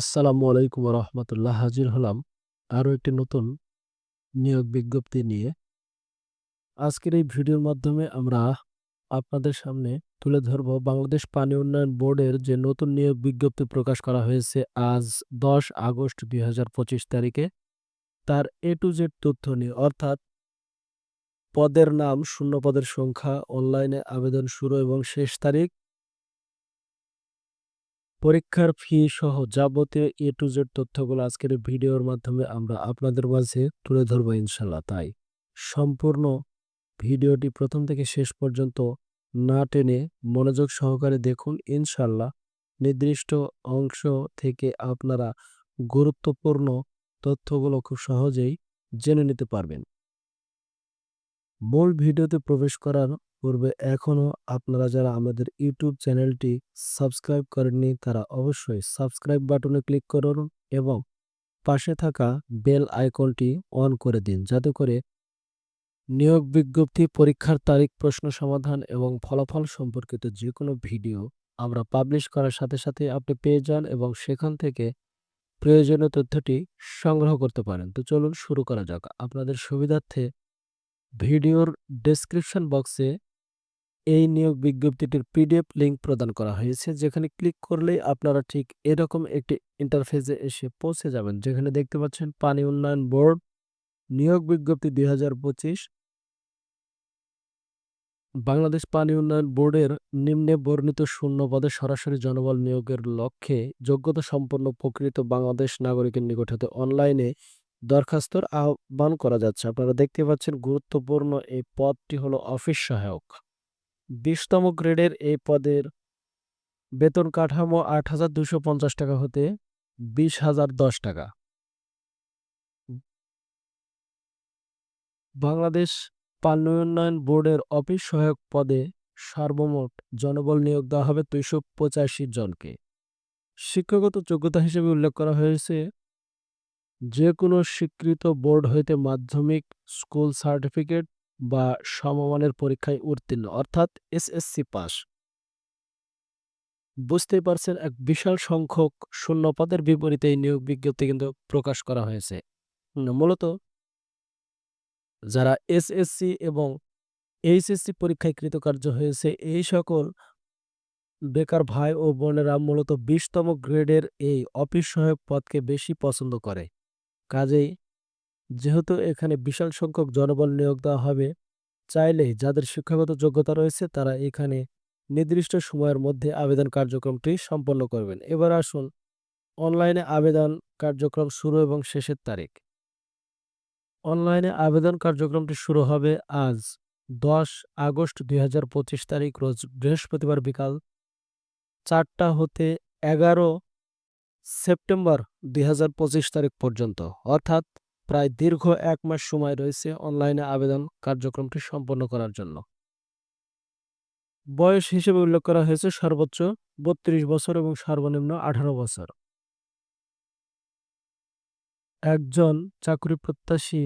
আসসালামু আলাইকুম রহমতুল্লাহ হাজির হলাম আরও একটি নতুন নিয়োগ বিজ্ঞপ্তি নিয়ে। আজকের এই ভিডিওর মাধ্যমে আমরা আপনাদের সামনে তুলে ধরব বাংলাদেশ পানি উন্নয়ন বোর্ডের যে নতুন নিয়োগ বিজ্ঞপ্তি প্রকাশ করা হয়েছে আজ দশ আগস্ট দুই হাজার পঁচিশ তারিখে, তার এ টু জেড তথ্য নিয়ে। অর্থাৎ পদের নাম, শূন্য পদের সংখ্যা অনলাইনে আবেদন শুরু এবং শেষ তারিখ পরীক্ষার ফি সহ যাবতীয় এ টু জেড তথ্যগুলো আজকের ভিডিওর মাধ্যমে আমরা আপনাদের মাঝে তুলে ধরবো ইনশাল্লাহ তাই সম্পূর্ণ ভিডিওটি প্রথম থেকে শেষ পর্যন্ত না টেনে মনোযোগ সহকারে দেখুন। ইনশাল্লাহ নির্দিষ্ট অংশ থেকে আপনারা গুরুত্বপূর্ণ তথ্যগুলো খুব সহজেই জেনে নিতে পারবেন। মূল ভিডিওতে প্রবেশ করার পূর্বে এখনও আপনারা যারা আমাদের ইউটিউব চ্যানেলটি সাবস্ক্রাইব করেননি, তারা অবশ্যই সাবস্ক্রাইব বাটনে ক্লিক করুন এবং পাশে থাকা বেল আইকনটি অন করে দিন, যাতে করে নিয়োগ বিজ্ঞপ্তি, পরীক্ষার তারিখ, প্রশ্ন সমাধান এবং ফলাফল সম্পর্কিত যে কোনো ভিডিও আমরা পাবলিশ করার সাথে সাথে আপনি পেয়ে যান এবং সেখান থেকে প্রয়োজনীয় তথ্যটি সংগ্রহ করতে পারেন। তো চলুন শুরু করা যাক। আপনাদের সুবিধার্থে ভিডিওর ডেসক্রিপশন বক্সে এই নিয়োগ বিজ্ঞপ্তিটির পিডিএফ লিঙ্ক প্রদান করা হয়েছে, যেখানে ক্লিক করলেই আপনারা ঠিক এরকম একটি ইন্টারফেসে এসে পৌঁছে যাবেন। যেখানে দেখতে পাচ্ছেন পানি উন্নয়ন বোর্ড, নিয়োগ বিজ্ঞপ্তি দুই বাংলাদেশ পানি উন্নয়ন বোর্ডের নিম্নে বর্ণিত শূন্য পদে সরাসরি জনবল নিয়োগের লক্ষ্যে যোগ্যতা সম্পন্ন প্রকৃত বাংলাদেশ নাগরিকের নিকট হতে অনলাইনে দরখাস্তর আহ্বান করা যাচ্ছে। আপনারা দেখতে পাচ্ছেন গুরুত্বপূর্ণ এই পদটি হলো অফিস সহায়ক। বিশতম গ্রেডের এই পদের বেতন কাঠামো আট হাজার দুশো পঞ্চাশ টাকা হতে বিশ হাজার দশ টাকা। বাংলাদেশ পানি উন্নয়ন বোর্ডের অফিস সহায়ক পদে সর্বমোট জনবল নিয়োগ দেওয়া হবে দুইশো পঁচাশি জনকে। শিক্ষাগত যোগ্যতা হিসেবে উল্লেখ করা হয়েছে, যে কোনো স্বীকৃত বোর্ড হইতে মাধ্যমিক স্কুল সার্টিফিকেট বা সমমানের পরীক্ষায় উত্তীর্ণ, অর্থাৎ এসএসসি পাস। বুঝতেই পারছেন, এক বিশাল সংখ্যক শূন্য পদের বিপরীতে এই নিয়োগ বিজ্ঞপ্তি কিন্তু প্রকাশ করা হয়েছে। মূলত যারা এসএসসি এবং এইচএসসি পরীক্ষায় কৃতকার্য হয়েছে, এই সকল বেকার ভাই ও বোনেরা মূলত বিশতম গ্রেডের এই অফিস সহায়ক পদকে বেশি পছন্দ করে। কাজেই যেহেতু এখানে বিশাল সংখ্যক জনবল নিয়োগ দেওয়া হবে চাইলেই যাদের শিক্ষাগত যোগ্যতা রয়েছে তারা এখানে নির্দিষ্ট সময়ের মধ্যে আবেদন কার্যক্রমটি সম্পন্ন করবেন। এবার আসুন, অনলাইনে আবেদন কার্যক্রম শুরু এবং শেষের তারিখ। অনলাইনে আবেদন কার্যক্রমটি শুরু হবে আজ দশ আগস্ট দুই হাজার পঁচিশ তারিখ, রোজ বৃহস্পতিবার বিকাল চারটা হতে এগারো সেপ্টেম্বর দুই হাজার পঁচিশ তারিখ পর্যন্ত। অর্থাৎ প্রায় দীর্ঘ এক মাস সময় রয়েছে অনলাইনে আবেদন কার্যক্রমটি সম্পন্ন করার জন্য। বয়স হিসেবে উল্লেখ করা হয়েছে সর্বোচ্চ বত্রিশ বছর এবং সর্বনিম্ন আঠারো বছর। একজন চাকরি প্রত্যাশী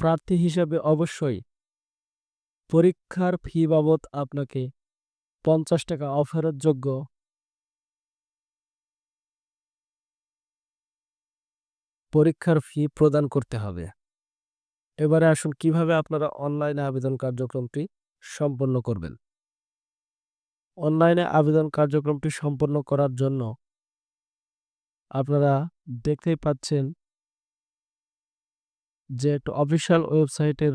প্রার্থী হিসেবে অবশ্যই পরীক্ষার ফি বাবদ আপনাকে পঞ্চাশ টাকা অফারের যোগ্য পরীক্ষার ফি প্রদান করতে হবে। এবারে আসুন কীভাবে আপনারা অনলাইনে আবেদন কার্যক্রমটি সম্পন্ন করবেন। অনলাইনে আবেদন কার্যক্রমটি সম্পন্ন করার জন্য আপনারা দেখতেই পাচ্ছেন যে অফিসিয়াল ওয়েবসাইটের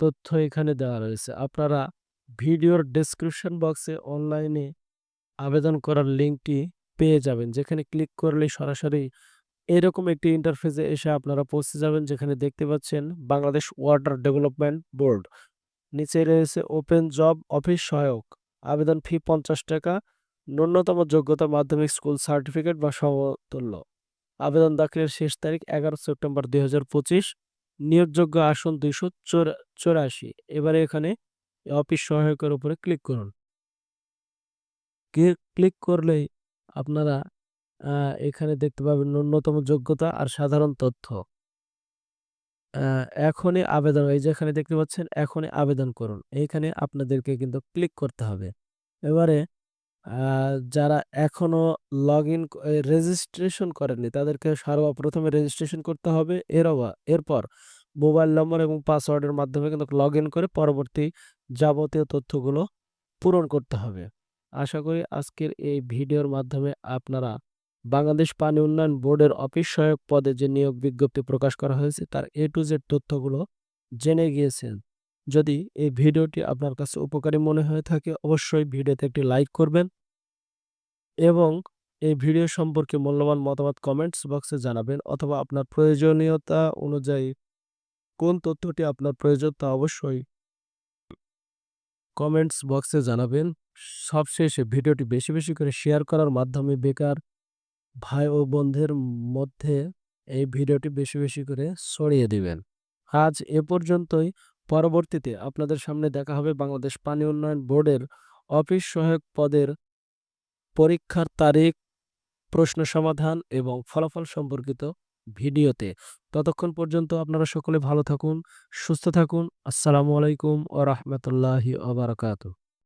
তথ্য এখানে দেওয়া রয়েছে। আপনারা ভিডিওর ডেসক্রিপশন বক্সে অনলাইনে আবেদন করার লিঙ্কটি পেয়ে যাবেন। যেখানে ক্লিক করলে সরাসরি এরকম একটি ইন্টারফেসে এসে আপনারা পৌঁছে যাবেন, যেখানে দেখতে পাচ্ছেন বাংলাদেশ ওয়াটার ডেভেলপমেন্ট বোর্ড নিচে রয়েছে ওপেন জব অফিস সহায়ক। আবেদন ফি পঞ্চাশ টাকা। ন্যূনতম যোগ্যতা মাধ্যমিক স্কুল সার্টিফিকেট বা সমতুল্য। আবেদন দাখিলের শেষ তারিখ এগারো সেপ্টেম্বর দুই হাজার পঁচিশ। নিয়োগযোগ্য আসন দুইশো চৌরাশি। এবারে এখানে অফিস সহায়কের উপরে ক্লিক করুন। ক্লিক করলেই আপনারা এখানে দেখতে পাবেন ন্যূনতম যোগ্যতা আর সাধারণ তথ্য এখনই আবেদন, এই যেখানে দেখতে পাচ্ছেন, এখনই আবেদন করুন এইখানে আপনাদেরকে কিন্তু ক্লিক করতে হবে এবারে, আ, যারা এখনও লগ ইন রেজিস্ট্রেশন করেননি, তাদেরকে সর্বপ্রথমে রেজিস্ট্রেশন করতে হবে। এরবা এরপর মোবাইল নম্বর এবং পাসওয়ার্ডের মাধ্যমে কিন্তু লগইন করে পরবর্তী যাবতীয় তথ্যগুলো পূরণ করতে হবে। আশা করি আজকের এই ভিডিওর মাধ্যমে আপনারা বাংলাদেশ পানি উন্নয়ন বোর্ডের অফিস সহায়ক পদে যে নিয়োগ বিজ্ঞপ্তি প্রকাশ করা হয়েছে তার এ টু জেড তথ্যগুলো জেনে গিয়েছেন। যদি এই ভিডিওটি আপনার কাছে উপকারী মনে হয়ে থাকে অবশ্যই ভিডিওতে একটি লাইক করবেন। এবং এই ভিডিও সম্পর্কে মূল্যবান মতামত কমেন্টস বক্সে জানাবেন অথবা আপনার প্রয়োজনীয়তা অনুযায়ী কোন তথ্যটি আপনার প্রয়োজন তা অবশ্যই কমেন্টস বক্সে জানাবেন। সবশেষে ভিডিওটি বেশি, বেশি করে শেয়ার করার মাধ্যমে বেকার ভাই ও বোনদের মধ্যে এই ভিডিওটি বেশি, বেশি করে ছড়িয়ে দিবেন। আজ এ পর্যন্তই। পরবর্তীতে আপনাদের সামনে দেখা হবে বাংলাদেশ পানি উন্নয়ন বোর্ডের অফিস সহায়ক পদের পরীক্ষার তারিখ, প্রশ্ন সমাধান এবং ফলাফল সম্পর্কিত ভিডিওতে। ততক্ষণ পর্যন্ত আপনারা সকলে ভালো থাকুন, সুস্থ থাকুন। আসসালামু আলাইকুম ওয়া রাহমাতুল্লাহি ওয়া বারাকাতুহু।